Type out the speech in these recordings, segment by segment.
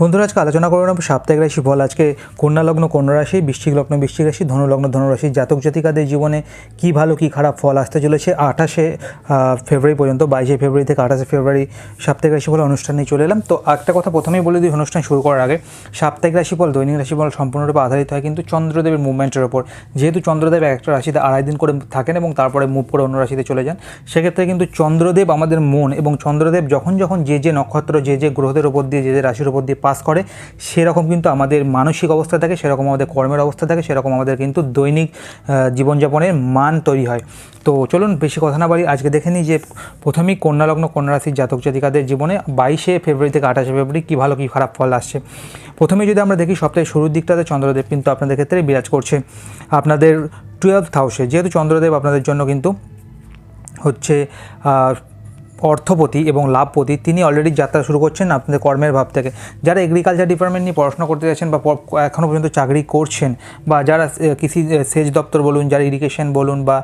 বন্ধুরা, আজকে আলোচনা আমরা সাপ্তাহিক রাশি ফল আজকে কন্যা লগ্ন, কন্যা রাশি, বৃশ্চিক লগ্ন, বৃশ্চিক রাশি, ধনু লগ্ন ধনুরাশি জাতক জাতিকাদের জীবনে কী ভালো, কী খারাপ ফল আসতে চলেছে? আঠাশে ফেব্রুয়ারি পর্যন্ত, বাইশে ফেব্রুয়ারি থেকে আঠাশে ফেব্রুয়ারি সাপ্তাহিক রাশি ফল অনুষ্ঠানে চলে এলাম। তো একটা কথা প্রথমেই বলে দিই, অনুষ্ঠান শুরু করার আগে সাপ্তাহিক রাশি ফল দৈনিক রাশি ফল সম্পূর্ণরূপে আধারিত হয় কিন্তু চন্দ্রদেবের মুভমেন্টের ওপর। যেহেতু চন্দ্রদেব একটা রাশিতে আড়াই দিন করে থাকেন এবং তারপরে মুভ করে অন্য রাশিতে চলে যান, সেক্ষেত্রে কিন্তু চন্দ্রদেব আমাদের মন এবং চন্দ্রদেব যখন যখন যে যে নক্ষত্র, যে যে গ্রহদের ওপর দিয়ে, যে যে রাশির ওপর দিয়ে পাস করে, সেরকম কিন্তু আমাদের মানসিক অবস্থা থাকে, সেরকম আমাদের কর্মের অবস্থা থাকে, সেরকম আমাদের কিন্তু দৈনিক জীবনযাপনের মান তৈরি হয়। তো চলুন বেশি কথা না বাড়ি, আজকে দেখে নিই যে প্রথমেই কন্যা লগ্ন কন্যা রাশির জাতক জাতিকাদের জীবনে বাইশে ফেব্রুয়ারি থেকে আঠাশে ফেব্রুয়ারি কী ভালো, কী খারাপ ফল আসছে। প্রথমে যদি আমরা দেখি, সপ্তাহের শুরুর দিকটাতে চন্দ্রদেব কিন্তু আপনাদের ক্ষেত্রে বিরাজ করছে। আপনাদের টুয়েলভ হাউসে যেহেতু চন্দ্রদেব আপনাদের জন্য কিন্তু হচ্ছে অর্থপতি এবং লাভপতি, তিনি অলরেডি যাত্রা শুরু করছেন আপনাদের কর্মের ভাব থেকে। যারা এগ্রিকালচার ডিপার্টমেন্ট নিয়ে পড়াশোনা করতে যাচ্ছেন বা এখনও পর্যন্ত চাকরি করছেন বা যারা কৃষি সেচ দপ্তর বলুন, যারা ইরিগেশন বলুন বা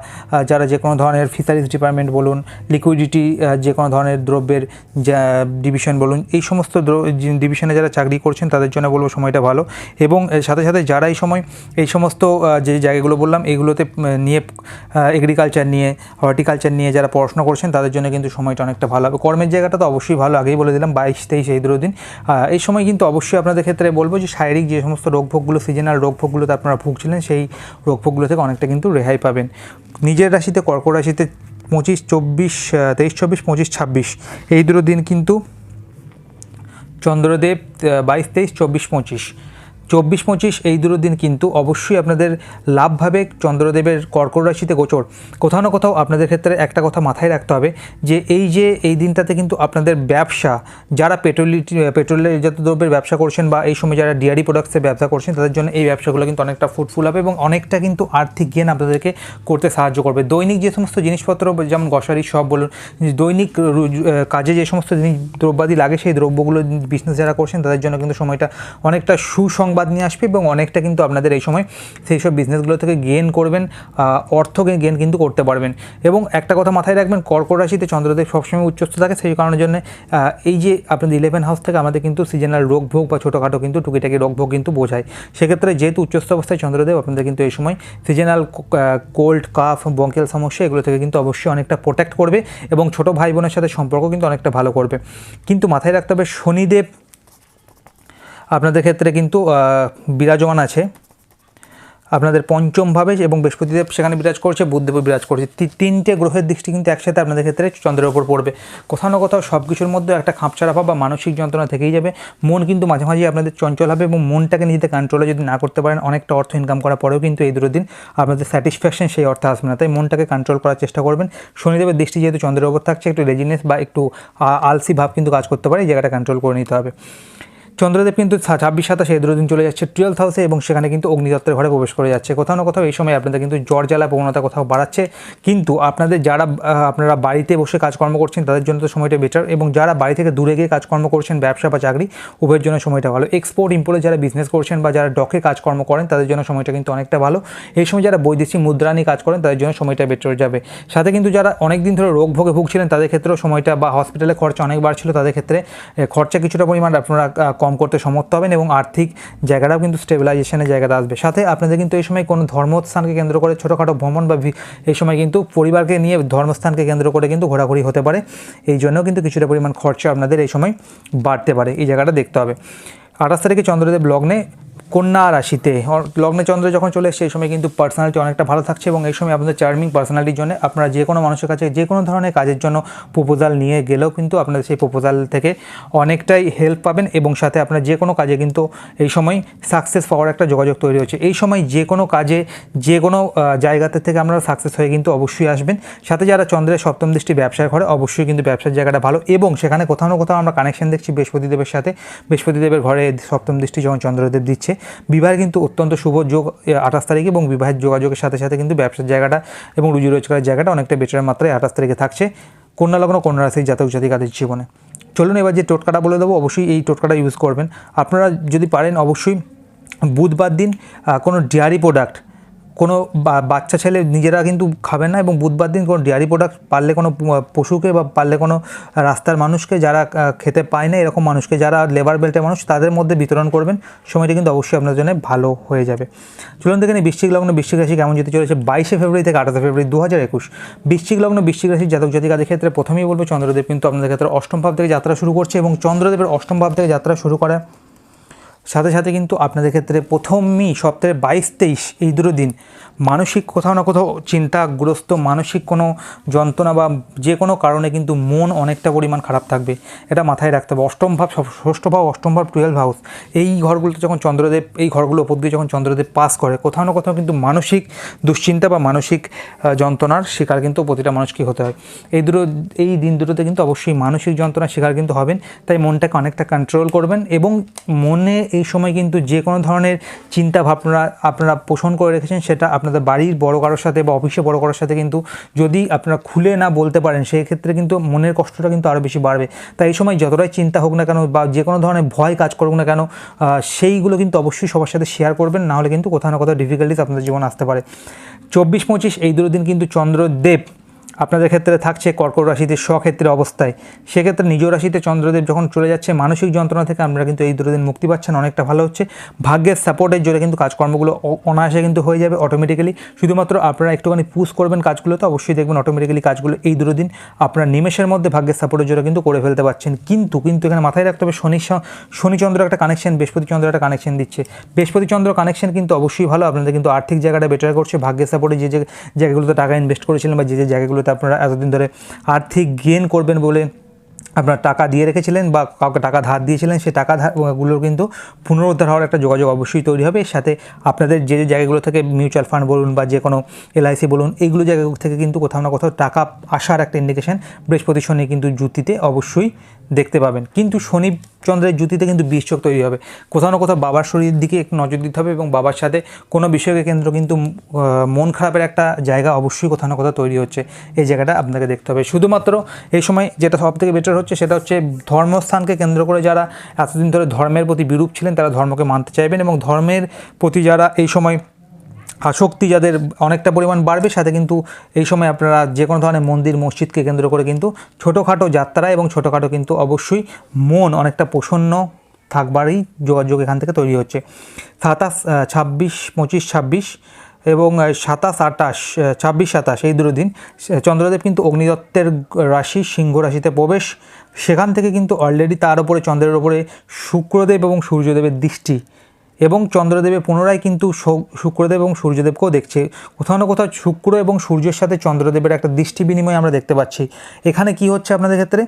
যারা যে কোনো ধরনের ফিশারিজ ডিপার্টমেন্ট বলুন লিকুইডিটি যে কোনো ধরনের দ্রব্যের যা ডিভিশন বলুন, এই সমস্ত ডিভিশনে যারা চাকরি করছেন, তাদের জন্য বলব সময়টা ভালো। এবং সাথে সাথে যারা এই সময়, এই সমস্ত যে জায়গাগুলো বললাম এইগুলোতে নিয়ে এগ্রিকালচার নিয়ে হর্টিকালচার নিয়ে যারা পড়াশোনা করছেন, তাদের জন্য কিন্তু সময়টা অনেকটা ভালো হবে। কর্মের জায়গাটা তো অবশ্যই ভালো, আগেই বলে দিলাম, বাইশ, তেইশ, এই দুটো দিন। এই সময় কিন্তু অবশ্যই আপনাদের ক্ষেত্রে বলব যে শারীরিক যে সমস্ত রোগভোগগুলো সিজনাল রোগভোগগুলোতে আপনারা ভুগছিলেন, সেই রোগভোগগুলো থেকে অনেকটা কিন্তু রেহাই পাবেন। নিজের রাশিতে কর্কট রাশিতে পঁচিশ, চব্বিশ তেইশ, চব্বিশ, পঁচিশ, ছাব্বিশ, এই দুটো দিন কিন্তু চন্দ্রদেব বাইশ, তেইশ, চব্বিশ, পঁচিশ। চব্বিশ পঁচিশ এই দুটো দিন কিন্তু অবশ্যই আপনাদের লাভভাবে চন্দ্রদেবের কর্কট রাশিতে গোচর। কোথাও না কোথাও আপনাদের ক্ষেত্রে একটা কথা মাথায় রাখতে হবে যে এই যে এই দিনটাতে কিন্তু আপনাদের ব্যবসা, যারা পেট্রোলিটি পেট্রোলের জাত দ্রব্যের ব্যবসা করছেন বা এই সময় যারা ডিয়ারি প্রোডাক্টসের ব্যবসা করছেন, তাদের জন্য এই ব্যবসাগুলো কিন্তু অনেকটা ফুটফুল হবে এবং অনেকটা কিন্তু আর্থিক জ্ঞান আপনাদেরকে করতে সাহায্য করবে। দৈনিক যে সমস্ত জিনিসপত্র, যেমন গ্রসারি সব বলুন, দৈনিক কাজে যে সমস্ত জিনিস, দ্রব্যাদি লাগে, সেই দ্রব্যগুলো বিজনেস যারা করছেন, তাদের জন্য কিন্তু সময়টা অনেকটা সুসংবাদ নিয়ে আসবে এবং অনেকটা কিন্তু আপনাদের এই সময় সেই সব বিজনেসগুলো থেকে গেন করবেন অর্থ গেন কিন্তু করতে পারবেন। এবং একটা কথা মাথায় রাখবেন, কর্কট রাশিতে চন্দ্রদেব সবসময় উচ্চস্থ থাকে, সেই কারণের জন্য এই যে আপনাদের ইলেভেন হাউস থেকে আমাদের কিন্তু সিজনাল রোগ ভোগ বা ছোটোখাটো কিন্তু টুকিটাকি রোগ ভোগ কিন্তু বোঝায়। সেক্ষেত্রে যেহেতু উচ্চস্থ অবস্থায় চন্দ্রদেব, আপনাদের কিন্তু এই সময় সিজনাল কোল্ড কাফ বঙ্কেল সমস্যা, এগুলো থেকে কিন্তু অবশ্যই অনেকটা প্রোটেক্ট করবে এবং ছোট ভাই বোনের সাথে সম্পর্ক কিন্তু অনেকটা ভালো করবে। কিন্তু মাথায় রাখতে হবে, শনিদেব আপনাদের ক্ষেত্রে কিন্তু বিরাজমান আছে। আপনাদের পঞ্চমভাবে এবং বৃহস্পতিদেব সেখানে বিরাজ করছে, বুধদেবও বিরাজ করছে। তিনটে গ্রহের দৃষ্টি কিন্তু একসাথে আপনাদের ক্ষেত্রে চন্দ্রের ওপর পড়বে। কোথাও না কোথাও সব কিছুর মধ্যে একটা খাপছাড়া ভাব বা মানসিক যন্ত্রণা থেকেই যাবে। মন কিন্তু মাঝে মাঝে আপনাদের চঞ্চল হবে এবং মনটাকে নিজেদের কন্ট্রোলে যদি না করতে পারেন, অনেকটা অর্থ ইনকাম করার পরেও কিন্তু এই দুটো দিন আপনাদের স্যাটিসফ্যাকশন সেই অর্থে আসবে না। তাই মনটাকে কন্ট্রোল করার চেষ্টা করবেন। শনিদেবের দৃষ্টি যেহেতু চন্দ্রের ওপর থাকছে, একটু রেজিনেস বা একটু আলসি ভাব কিন্তু কাজ করতে পারে, এই জায়গাটা কন্ট্রোল করে নিতে হবে। চন্দ্রদেব কিন্তু ছাব্বিশ সাতাশে এই দুটো দিন চলে যাচ্ছে টুয়েলভ হাউসে এবং সেখানে কিন্তু অগ্নিতত্ত্বের ঘরে প্রবেশ করে যাচ্ছে। কোথাও না কোথাও এই সময় আপনাদের কিন্তু জ্বর, জ্বালা, প্রবণতা কোথাও বাড়াচ্ছে। কিন্তু আপনাদের যারা আপনারা বাড়িতে বসে কাজকর্ম করছেন, তাদের জন্য তো সময়টা বেটার এবং যারা বাড়ি থেকে দূরে গিয়ে কাজকর্ম করছেন, ব্যবসা বা চাকরি, উভয়ের জন্য সময়টা ভালো। এক্সপোর্ট ইম্পোর্টে যারা বিজনেস করছেন বা যারা ডকে কাজকর্ম করেন, তাদের জন্য সময়টা কিন্তু অনেকটা ভালো। এই সময় যারা বৈদেশিক মুদ্রা নিয়ে কাজ করেন, তাদের জন্য সময়টা বেটার যাবে। সাথে কিন্তু যারা অনেক দিন ধরে রোগ ভোগে ভুগছিলেন, তাদের ক্ষেত্রেও সময়টা বা হসপিটালে খরচা অনেক বাড়ছিল। তাদের ক্ষেত্রে খরচা কিছুটা পরিমাণ আপনারা কম করতে সমর্থ হবেন এবং আর্থিক জায়গাটাও কিন্তু স্টেবিলাইজেশনের জায়গাটা আসবে। সাথে আপনাদের কিন্তু এই সময় কোনো ধর্মস্থানকে কেন্দ্র করে ছোটোখাটো ভ্রমণ বা এই সময় কিন্তু পরিবারকে নিয়ে ধর্মস্থানকে কেন্দ্র করে কিন্তু ঘোরাঘুরি হতে পারে। এই জন্য কিন্তু কিছুটা পরিমাণ খরচা আপনাদের এই সময় বাড়তে পারে। এই জায়গাটা দেখতে হবে। আঠাশ তারিখে চন্দ্রদেব লগ্নে কন্যা রাশিতে লগ্নে চন্দ্র যখন চলে এসছে, এই সময় কিন্তু পার্সোনালিটি অনেকটা ভালো থাকছে এবং এই সময় আপনাদের চার্মিং পার্সোনালিটির জন্য আপনারা যে কোনো মানুষের কাছে, যে কোনো ধরনের কাজের জন্য প্রপোজাল নিয়ে গেলেও কিন্তু আপনাদের সেই প্রপোজাল থেকে অনেকটাই হেল্প পাবেন এবং সাথে আপনারা যে কোনো কাজে কিন্তু এই সময় সাকসেস পাওয়ার একটা যোগাযোগ তৈরি হচ্ছে। এই সময় যে কোনো কাজে, যে কোনো জায়গাতে থেকে আপনারা সাকসেস হয়ে কিন্তু অবশ্যই আসবেন। সাথে যারা চন্দ্রের সপ্তম দৃষ্টি ব্যবসার ঘরে অবশ্যই কিন্তু ব্যবসার জায়গাটা ভালো এবং সেখানে কোথাও না কোথাও আমরা কানেকশন দেখছি বৃহস্পতিদেবের সাথে। বৃহস্পতিদেবের ঘরে সপ্তম দৃষ্টি যখন চন্দ্রদেব দিচ্ছে বিবাহের কিন্তু অত্যন্ত শুভ যোগ আঠাশ তারিখে এবং বিবাহের যোগাযোগের সাথে সাথে কিন্তু ব্যবসার জায়গাটা এবং রুজি রোজগারের জায়গাটা অনেকটা বেটার মাত্রায় আঠাশ তারিখে থাকছে। কন্যা লগ্ন, কন্যা রাশির জাতক জাতিকাদের জীবনে। চলুন এবার যে টোটকাটা বলে দেবো, অবশ্যই এই টোটকাটা ইউজ করবেন। আপনারা যদি পারেন অবশ্যই বুধবার দিন কোনো ডেয়ারি প্রোডাক্ট কোনো বাচ্চা ছেলে নিজেরা কিন্তু খাবেন না এবং বুধবার দিন কোনো ডেয়ারি প্রোডাক্ট পারলে কোনো পশুকে বা পারলে কোনো রাস্তার মানুষকে যারা খেতে পায় না, এরকম মানুষকে যারা লেবার বেল্টের মানুষ, তাদের মধ্যে বিতরণ করবেন। সময়টা কিন্তু অবশ্যই আপনার জন্য ভালো হয়ে যাবে। চলুন দেখে নিই বৃশ্চিক লগ্ন, বৃশ্চিক রাশি কেমন যেতে চলেছে। বাইশে ফেব্রুয়ারি থেকে আঠাশে ফেব্রুয়ারি দু হাজার একুশ। বৃশ্চিক লগ্ন, বৃশ্চিক রাশির জাতক জাতিকাদের ক্ষেত্রে প্রথমেই বলব চন্দ্রদেব কিন্তু আপনাদের ক্ষেত্রে অষ্টম ভাব থেকে যাত্রা শুরু করছে এবং চন্দ্রদেবের অষ্টম ভাব থেকে যাত্রা শুরু করা। সাথে সাথে কিন্তু আপনাদের ক্ষেত্রে প্রথমই সপ্তাহে বাইশ তেইশ এই দুটো দিন মানসিক কোথাও না কোথাও চিন্তাগ্রস্ত, মানসিক কোনো যন্ত্রণা বা যে কোনো কারণে কিন্তু মন অনেকটা পরিমাণ খারাপ থাকবে। এটা মাথায় রাখতে হবে। অষ্টম ভাব ষষ্ঠ ভাব, অষ্টম ভাব টুয়েলভ হাউস এই ঘরগুলোতে যখন চন্দ্রদেব, এই ঘরগুলো ওপর দিয়ে যখন চন্দ্রদেব পাস করে, কোথাও না কোথাও কিন্তু মানসিক দুশ্চিন্তা বা মানসিক যন্ত্রণার শিকার কিন্তু প্রতিটা মানুষকে হতে হয়। এই দুটো, এই দিন দুটোতে কিন্তু অবশ্যই মানসিক যন্ত্রণার শিকার কিন্তু হবেন। তাই মনটাকে অনেকটা কন্ট্রোল করবেন এবং মনে এই সময় কিন্তু যে কোনো ধরনের চিন্তা ভাবনা আপনারা পোষণ করে রেখেছেন, সেটা আপনাদের বাড়ির বড় কারোর সাথে বা অফিসে বড় কারোর সাথে কিন্তু যদি আপনারা খুলে না বলতে পারেন সেই ক্ষেত্রে কিন্তু মনের কষ্টটা কিন্তু আরও বেশি বাড়বে। তাই এই সময় যতটাই চিন্তা হোক না কেন বা যে কোনো ধরনের ভয় কাজ করুক না কেন সেইগুলো কিন্তু অবশ্যই সবার সাথে শেয়ার করবেন নাহলে কিন্তু কোথাও না কোথাও ডিফিকাল্টিস আপনাদের জীবন আসতে পারে। চব্বিশ পঁচিশ এই দুটো দিন কিন্তু চন্দ্রদেব আপনাদের ক্ষেত্রে থাকছে কর্কট রাশিতে স্বক্ষেত্রে অবস্থায়। সেক্ষেত্রে নিজ রাশিতে চন্দ্রদেব যখন চলে যাচ্ছে, মানসিক যন্ত্রণা থেকে আপনারা কিন্তু এই দুটো দিন মুক্তি পাচ্ছেন, অনেকটা ভালো হচ্ছে। ভাগ্যের সাপোর্টের জোরে কিন্তু কাজকর্মগুলো অনায়াসে কিন্তু হয়ে যাবে অটোমেটিক্যালি শুধুমাত্র আপনারা একটুখানি পুশ করবেন কাজগুলো তো অবশ্যই দেখবেন অটোমেটিক্যালি কাজগুলো এই দুটো দিন আপনারা নিমেষের মধ্যে ভাগ্যের সাপোর্টের জোরে কিন্তু করে ফেলতে পারছেন। কিন্তু কিন্তু এখানে মাথায় রাখতে হবে, শনি শনিচন্দ্র একটা কানেকশন বৃহস্পতি চন্দ্র একটা কানেকশন দিচ্ছে। বৃহস্পতি চন্দ্র কানেকশন কিন্তু অবশ্যই ভালো, আপনাদের কিন্তু আর্থিক জায়গাটা বেটার করছে। ভাগ্যের সাপোর্টে যে যে জায়গাগুলোতে টাকা ইনভেস্ট করেছিলেন বা যে যে জায়গাগুলোতে আপনারা এতদিন ধরে আর্থিক গেন করবেন বলে আপনার টাকা দিয়ে রেখেছিলেন বা কাউকে টাকা ধার দিয়েছিলেন, সেই টাকা ধারগুলোর কিন্তু পুনরুদ্ধার হওয়ার একটা যোগাযোগ অবশ্যই তৈরি হবে। এর সাথে আপনাদের যে যে জায়গাগুলো থেকে মিউচুয়াল ফান্ড বলুন বা যে কোনো এলআইসি বলুন, এইগুলো জায়গা থেকে কিন্তু কোথাও না কোথাও টাকা আসার একটা ইন্ডিকেশন বৃহস্পতি শনি কিন্তু জুতিতে অবশ্যই দেখতে পাবেন। কিন্তু শনি চন্দ্রের জুতিতে কিন্তু বিষচক তৈরি হবে। কোথাও না কোথাও বাবার শরীরের দিকে একটু নজর দিতে হবে এবং বাবার সাথে কোনো বিষয়কে কেন্দ্র কিন্তু মন খারাপের একটা জায়গা অবশ্যই কোথাও না কোথাও তৈরি হচ্ছে। এই জায়গাটা আপনাকে দেখতে হবে। শুধুমাত্র এই সময় যেটা সব থেকে বেটার হচ্ছে সেটা হচ্ছে ধর্মস্থানকে কেন্দ্র করে যারা এতদিন ধরে ধর্মের প্রতি বিরূপ ছিলেন, তারা ধর্মকে মানতে চাইবেন এবং ধর্মের প্রতি যারা এই সময় আসক্তি যাদের অনেকটা পরিমাণ বাড়বে, সাথে কিন্তু এই সময় আপনারা যে কোনো ধরনের মন্দির, মসজিদকে কেন্দ্র করে কিন্তু ছোটোখাটো যাত্রা এবং ছোটোখাটো কিন্তু অবশ্যই মন অনেকটা প্রসন্ন থাকবারই যোগাযোগ এখান থেকে তৈরি হচ্ছে। সাতাশ ছাব্বিশ, পঁচিশ, ছাব্বিশ এবং সাতাশ আটাশ ছাব্বিশ, সাতাশ এই দুটো দিন চন্দ্রদেব কিন্তু অগ্নিদত্তের রাশি, সিংহ রাশিতে প্রবেশ। সেখান থেকে কিন্তু অলরেডি তার উপরে চন্দ্রের ওপরে শুক্রদেব এবং সূর্যদেবের দৃষ্টি এবং চন্দ্রদেবে পুনরায় কিন্তু শুক্রদেব এবং সূর্যদেবকেও দেখছে। কোথাও না কোথাও শুক্র এবং সূর্যের সাথে চন্দ্রদেবের একটা দৃষ্টি বিনিময় আমরা দেখতে পাচ্ছি। এখানে কি হচ্ছে আপনাদের ক্ষেত্রে?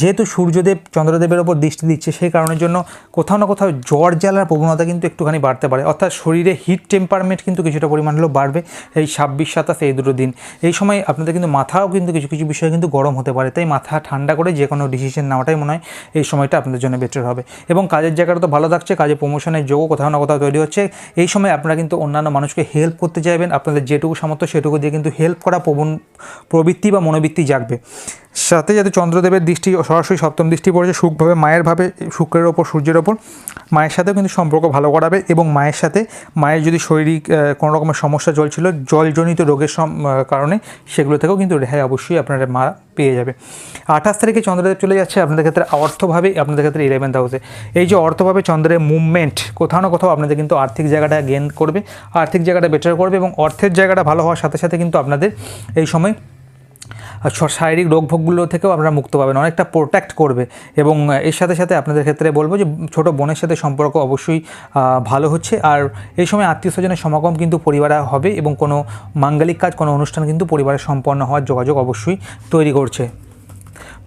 যেহেতু সূর্যদেব চন্দ্রদেবের ওপর দৃষ্টি দিচ্ছে, সেই কারণের জন্য কোথাও না কোথাও জ্বর জ্বালার প্রবণতা কিন্তু একটুখানি বাড়তে পারে। অর্থাৎ শরীরে হিট টেম্পারমেন্ট কিন্তু কিছুটা পরিমাণ হলেও বাড়বে এই ছাব্বিশ, সাতাশ এই দুটো দিন। এই সময় আপনাদের কিন্তু মাথাও কিন্তু কিছু কিছু বিষয়ে কিন্তু গরম হতে পারে। তাই মাথা ঠান্ডা করে যে কোনো ডিসিশন নেওয়াটাই মনে হয় এই সময়টা আপনাদের জন্য বেটার হবে। এবং কাজের জায়গাটা তো ভালো থাকছে, কাজে প্রমোশনের যোগও কোথাও না কোথাও তৈরি হচ্ছে। এই সময় আপনারা কিন্তু অন্যান্য মানুষকে হেল্প করতে চাইবেন। আপনাদের যেটুকু সামর্থ্য, সেটুকু দিয়ে কিন্তু হেল্প করা প্রবণ প্রবৃত্তি বা মনোবৃত্তি জাগবে। সাথে যাতে চন্দ্রদেবের দৃষ্টি সরাসরি সপ্তম দৃষ্টি পড়েছে সুখভাবে, মায়ের ভাবে, শুক্রের ওপর, সূর্যের ওপর, মায়ের সাথেও কিন্তু সম্পর্ক ভালো করাবে এবং মায়ের সাথে, মায়ের যদি শারীরিক কোনো রকমের সমস্যা চলছিল, জলজনিত রোগের কারণে সেগুলো থেকেও কিন্তু রেহাই অবশ্যই আপনারা মা পেয়ে যাবে। আঠাশ তারিখে চন্দ্রদেব চলে যাচ্ছে আপনাদের ক্ষেত্রে অর্থভাবে, আপনাদের ক্ষেত্রে ইলেভেন্থ হাউসে এই যে অর্থভাবে চন্দ্রের মুভমেন্ট কোথাও না কোথাও আপনাদের কিন্তু আর্থিক জায়গাটা গেন করবে, আর্থিক জায়গাটা বেটার করবে এবং অর্থের জায়গাটা ভালো হওয়ার সাথে সাথে কিন্তু আপনাদের এই সময় শারীরিক রোগভোগগুলো থেকেও আপনারা মুক্ত পাবেন, অনেকটা প্রোটেক্ট করবে। এবং এর সাথে সাথে আপনাদের ক্ষেত্রে বলব যে ছোট বোনের সাথে সম্পর্ক অবশ্যই ভালো হচ্ছে। আর এই সময় আত্মীয় স্বজনের সমাগম কিন্তু পরিবারে হবে এবং কোনো মাঙ্গলিক কাজ, কোনো অনুষ্ঠান কিন্তু পরিবারে সম্পন্ন হওয়ার যোগাযোগ অবশ্যই তৈরি করছে।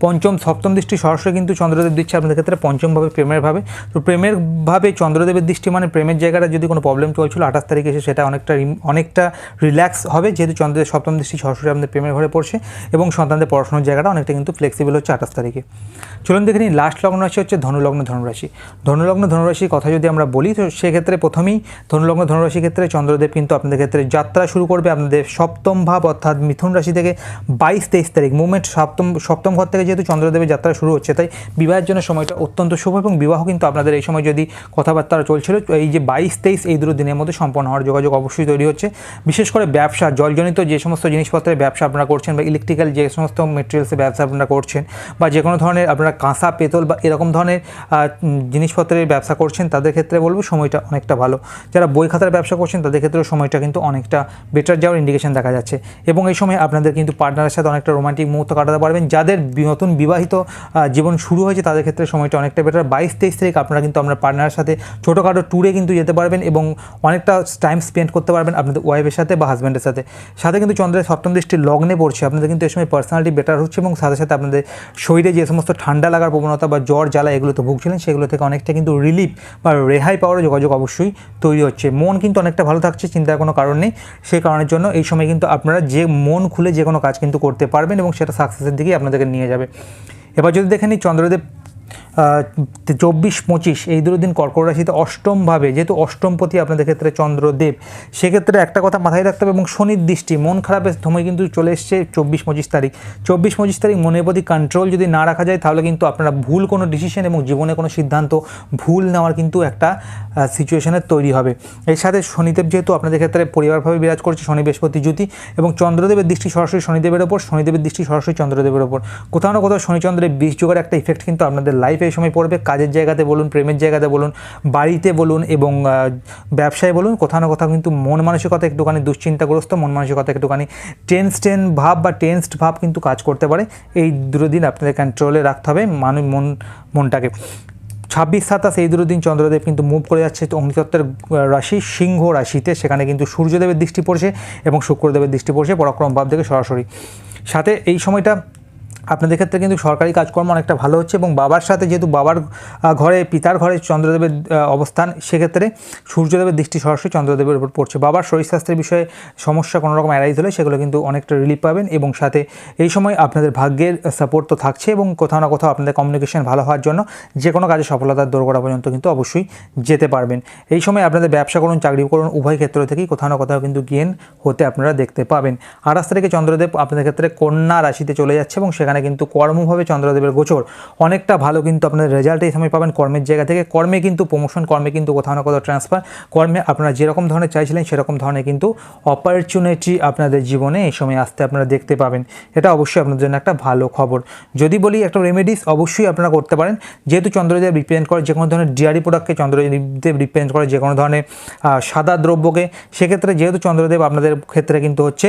পঞ্চম, সপ্তম দৃষ্টি সরাসরি কিন্তু চন্দ্রদেব দিচ্ছে আপনাদের ক্ষেত্রে, পঞ্চমভাবে প্রেমের ভাবে। তো প্রেমের ভাবে চন্দ্রদেবের দৃষ্টি মানে প্রেমের জায়গাটা যদি কোনো প্রবলেম চলছিল, আঠাশ তারিখে এসে সেটা অনেকটা অনেকটা রিল্যাক্স হবে, যেহেতু চন্দ্রের সপ্তম দৃষ্টি সরাসরি আপনাদের প্রেমের ঘরে পড়ছে এবং সন্তানদের পড়াশোনার জায়গাটা অনেকটা কিন্তু ফ্লেক্সিবল হচ্ছে আঠাশ তারিখে। চলুন দেখে নিই লাস্ট লগ্ন রাশি হচ্ছে ধনুলগ্ন ধনুরাশি। ধনুলগ্ন ধনুরাশির কথা যদি আমরা বলি, তো সেক্ষেত্রে প্রথমেই ধনুলগ্ন ধনুরাশির ক্ষেত্রে চন্দ্রদেব কিন্তু আপনাদের ক্ষেত্রে যাত্রা শুরু করবে আপনাদের সপ্তম ভাব, অর্থাৎ মিথুন রাশি থেকে বাইশ, তেইশ তারিখ মুভমেন্ট সপ্তম সপ্তম ঘর থেকে যেহেতু চন্দ্রদেবের যাত্রা শুরু হচ্ছে, তাই বিবাহের জন্য সময়টা অত্যন্ত শুভ এবং বিবাহ কিন্তু আপনাদের এই সময় যদি কথাবার্তা চলছিল, এই যে বাইশ তেইশ এই দুটো দিনের মধ্যে সম্পন্ন হওয়ার যোগাযোগ অবশ্যই তৈরি হচ্ছে। বিশেষ করে ব্যবসা, জলজনিত যে সমস্ত জিনিসপত্রের ব্যবসা আপনারা করছেন বা ইলেকট্রিক্যাল যে সমস্ত মেটেরিয়ালসের ব্যবসা আপনারা করছেন বা যে কোনো ধরনের আপনারা কাঁসা, পেতল বা এরকম ধরনের জিনিসপত্রের ব্যবসা করছেন, তাদের ক্ষেত্রে বলব সময়টা অনেকটা ভালো। যারা বই খাতার ব্যবসা করছেন, তাদের ক্ষেত্রেও সময়টা কিন্তু অনেকটা বেটার যাওয়ার ইন্ডিকেশন দেখা যাচ্ছে। এবং এই সময় আপনাদের কিন্তু পার্টনারের সাথে অনেকটা রোমান্টিক মুহূর্ত কাটাতে পারবেন। যাদের বি- নতুন বিবাহিত জীবন শুরু হয়েছে, তাদের ক্ষেত্রে সময়টা অনেকটা বেটার বাইশ তেইশ তারিখ আপনারা কিন্তু আপনার পার্টনারের সাথে ছোটোখাটো ট্যুরে কিন্তু যেতে পারবেন এবং অনেকটা টাইম স্পেন্ড করতে পারবেন আপনাদের ওয়াইফের সাথে বা হাজব্যান্ডের সাথে। সাথে কিন্তু চন্দ্রের সপ্তম দৃষ্টি লগ্নে পড়ছে, আপনাদের কিন্তু এই সময় পার্সোনালিটি বেটার হচ্ছে এবং সাথে সাথে আপনাদের শরীরে যে সমস্ত ঠান্ডা লাগার প্রবণতা বা জ্বর, জ্বালা এগুলোতে ভুগছিলেন, সেগুলো থেকে অনেকটা কিন্তু রিলিফ বা রেহাই পাওয়ার যোগাযোগ অবশ্যই তৈরি হচ্ছে। মন কিন্তু অনেকটা ভালো থাকছে, চিন্তার কোনো কারণ নেই। সেই কারণের জন্য এই সময় কিন্তু আপনারা যে মন খুলে যে কোনো কাজ কিন্তু করতে পারবেন এবং সেটা সাকসেসের দিকেই আপনাদেরকে নিয়ে যাবে। এবার যদি দেখে নিই চন্দ্রদেব চব্বিশ পঁচিশ এই দুটো দিন কর্কট রাশিতে অষ্টমভাবে, যেহেতু অষ্টমপতি আপনাদের ক্ষেত্রে চন্দ্রদেব, সেক্ষেত্রে একটা কথা মাথায় রাখতে হবে এবং শনির দৃষ্টি, মন খারাপের সময় কিন্তু চলে এসছে চব্বিশ পঁচিশ তারিখ। চব্বিশ পঁচিশ তারিখ মনের প্রতি কন্ট্রোল যদি না রাখা যায়, তাহলে কিন্তু আপনারা ভুল কোনো ডিসিশন এবং জীবনে কোনো সিদ্ধান্ত, ভুল নেওয়ার কিন্তু একটা সিচুয়েশনের তৈরি হবে। এর সাথে শনিদেব যেহেতু আপনাদের ক্ষেত্রে পরিবারভাবে বিরাজ করছে, শনি বৃহস্পতি জ্যোতি এবং চন্দ্রদেবের দৃষ্টি সরাসরি শনিদেবের ওপর, শনিদেবের দৃষ্টি সরাসরি চন্দ্রদেবের ওপর। কোথাও না কোথাও শনিচন্দ্রের বিষ যোগের একটা ইফেক্ট কিন্তু আপনাদের লাইফে এই সময় পড়বে, কাজের জায়গাতে বলুন, প্রেমের জায়গাতে বলুন, বাড়িতে বলুন এবং ব্যবসায় বলুন, কোথাও না কোথাও কিন্তু মন মানসিকতা একটুখানি দুশ্চিন্তাগ্রস্ত, মন মানসিকতা একটুখানি টেন্স টেন ভাব বা টেন্সড ভাব কিন্তু কাজ করতে পারে। এই দুটো দিন আপনাদের কন্ট্রোলে রাখতে হবে মানুষ মন, মনটাকে। ছাব্বিশ, সাতাশ, এই দুটো দিন চন্দ্রদেব কিন্তু মুভ করে যাচ্ছে। তো অগ্নিতত্ত্বের রাশি সিংহ রাশিতে, সেখানে কিন্তু সূর্যদেবের দৃষ্টি পড়ছে এবং শুক্রদেবের দৃষ্টি পড়ছে পরাক্রম ভাব থেকে সরাসরি। সাথে এই সময়টা আপনাদের ক্ষেত্রে কিন্তু সরকারি কাজকর্ম অনেকটা ভালো হচ্ছে এবং বাবার সাথে যেহেতু বাবার ঘরে, পিতার ঘরে চন্দ্রদেবের অবস্থান, সেক্ষেত্রে সূর্যদেবের দৃষ্টি সরাসরি চন্দ্রদেবের উপর পড়ছে। বাবার শরীর স্বাস্থ্যের বিষয়ে সমস্যা কোনো রকম অ্যারাইজ হলে সেগুলো কিন্তু অনেকটা রিলিফ পাবেন এবং সাথে এই সময় আপনাদের ভাগ্যের সাপোর্ট তো থাকছে এবং কোথাও না কোথাও আপনাদের কমিউনিকেশন ভালো হওয়ার জন্য যে কোনো কাজে সফলতার দোরগোড়া পর্যন্ত কিন্তু অবশ্যই যেতে পারবেন। এই সময় আপনাদের ব্যবসা করুন, চাকরি করুন, উভয় ক্ষেত্র থেকেই কোথাও না কোথাও কিন্তু গেন হতে আপনারা দেখতে পাবেন। আঠাশ তারিখে চন্দ্রদেব আপনাদের ক্ষেত্রে কন্যা রাশিতে চলে যাচ্ছে এবং সেখানে কিন্তু কর্মভাবে চন্দ্রদেবের গোচর। অনেকটা ভালো কিন্তু আপনাদের রেজাল্ট এই সময় পাবেন কর্মের জায়গা থেকে। কর্মে কিন্তু প্রমোশন কর্মে কিন্তু কোথাও না কোথাও ট্রান্সফার কর্মে আপনারা যেরকম ধরনের চাইছিলেন সেরকম ধরনের কিন্তু অপরচুনিটি আপনাদের জীবনে এই সময় আসতে আপনারা দেখতে পাবেন। এটা অবশ্যই আপনাদের জন্য একটা ভালো খবর। যদি বলি একটা রেমেডিস অবশ্যই আপনারা করতে পারেন। যেহেতু চন্দ্রদেব রিপ্রেজেন্ট করে যে কোনো ধরনের ডিয়ারি প্রোডাক্টকে চন্দ্রদেব রিপ্রেজেন্ট করে যে কোনো ধরনের সাদা দ্রব্যকে, সেক্ষেত্রে যেহেতু চন্দ্রদেব আপনাদের ক্ষেত্রে কিন্তু হচ্ছে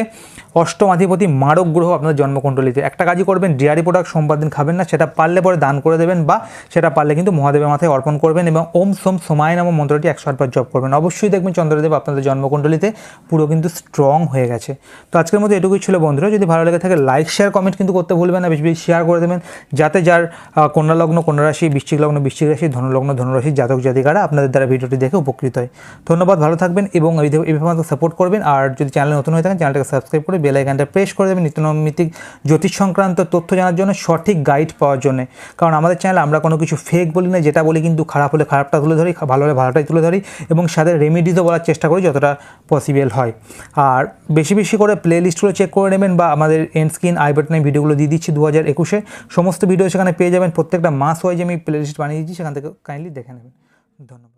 অষ্টমাধিপতি মারক গ্রহ আপনাদের জন্মকুণ্ডলিতে। একটা কাজই করবেন ডিয়ারি প্রোডাক্ট সোমবার দিন খাবেন না সেটা পারলে পরে দান করে দেবেন বা সেটা পারলে কিন্তু মহাদেবের মাথায় অর্পণ করবেন এবং ওম সোম সময় নাম মন্ত্রটি একশো আটবার জপ করবেন। অবশ্যই দেখবেন চন্দ্রদেব আপনাদের জন্মকুণ্ডলিতে পুরো কিন্তু স্ট্রং হয়ে গেছে। তো আজকের মধ্যে এটুকুই ছিল বন্ধুরা যদি ভালো লেগে থাকে লাইক শেয়ার কমেন্ট কিন্তু করতে ভুলবেন না বেশি বেশি শেয়ার করে দেবেন। যাতে যার আহ, কন্যা লগ্ন কন্যা রাশি বৃশ্চিক লগ্ন বৃশ্চিক রাশি ধনুলগ্ন ধনুরাশি জাতক জাতিকারা আপনাদের দ্বারা ভিডিওটি দেখে উপকৃত হয়। ধন্যবাদ ভালো থাকবেন এবং এই এইভাবে সাপোর্ট করবেন। আর যদি চ্যানেল নতুন হয়ে থাকেন চ্যানেলটাকে সাবস্ক্রাইব করে বেল আইকনটা প্রেস করে দেবেন নিত্যনৈমিত্তিক জ্যোতিষ সংক্রান্ত তথ্য জানার জন্য সঠিক গাইড পাওয়ার জন্য। কারণ আমাদের চ্যানেলে আমরা কোনো কিছু ফেক বলি না, যেটা বলি কিন্তু খারাপ হলে খারাপটা তুলে ধরি, ভালো হলে ভালোটাই তুলে ধরি এবং সাথে রেমিডিজও বলার চেষ্টা করি যতটা পসিবল হয়। আর বেশি বেশি করে প্লে লিস্টগুলো চেক করে নেবেন বা আমাদের এন স্ক্রিন আই বাটনে ভিডিওগুলো দিয়ে দিচ্ছি দু হাজার একুশে। সমস্ত ভিডিও সেখানে পেয়ে যাবেন, প্রত্যেকটা মাস ওয়াইজ আমি প্লে লিস্ট বানিয়ে দিচ্ছি, সেখান থেকে কাইন্ডলি দেখে নেবেন। ধন্যবাদ।